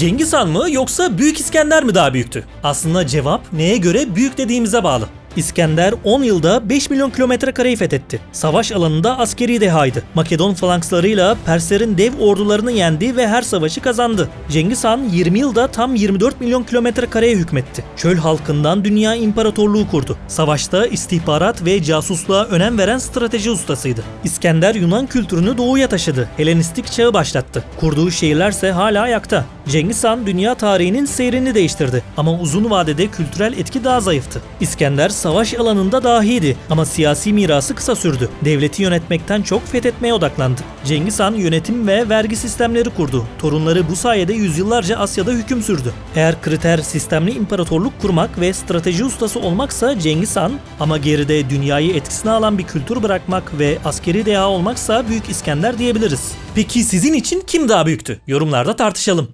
Cengiz Han mı yoksa Büyük İskender mi daha büyüktü? Aslında cevap neye göre büyük dediğimize bağlı. İskender 10 yılda 5 milyon kilometre kareyi fethetti. Savaş alanında askeri dehaydı. Makedon falankslarıyla Perslerin dev ordularını yendi ve her savaşı kazandı. Cengiz Han 20 yılda tam 24 milyon kilometre kareye hükmetti. Çöl halkından dünya imparatorluğu kurdu. Savaşta istihbarat ve casusluğa önem veren strateji ustasıydı. İskender Yunan kültürünü doğuya taşıdı. Helenistik çağı başlattı. Kurduğu şehirlerse hala ayakta. Cengiz Han dünya tarihinin seyrini değiştirdi ama uzun vadede kültürel etki daha zayıftı. İskender savaş alanında dahiydi ama siyasi mirası kısa sürdü. Devleti yönetmekten çok fethetmeye odaklandı. Cengiz Han yönetim ve vergi sistemleri kurdu. Torunları bu sayede yüzyıllarca Asya'da hüküm sürdü. Eğer kriter sistemli imparatorluk kurmak ve strateji ustası olmaksa Cengiz Han ama geride dünyayı etkisine alan bir kültür bırakmak ve askeri deha olmaksa Büyük İskender diyebiliriz. Peki sizin için kim daha büyüktü? Yorumlarda tartışalım.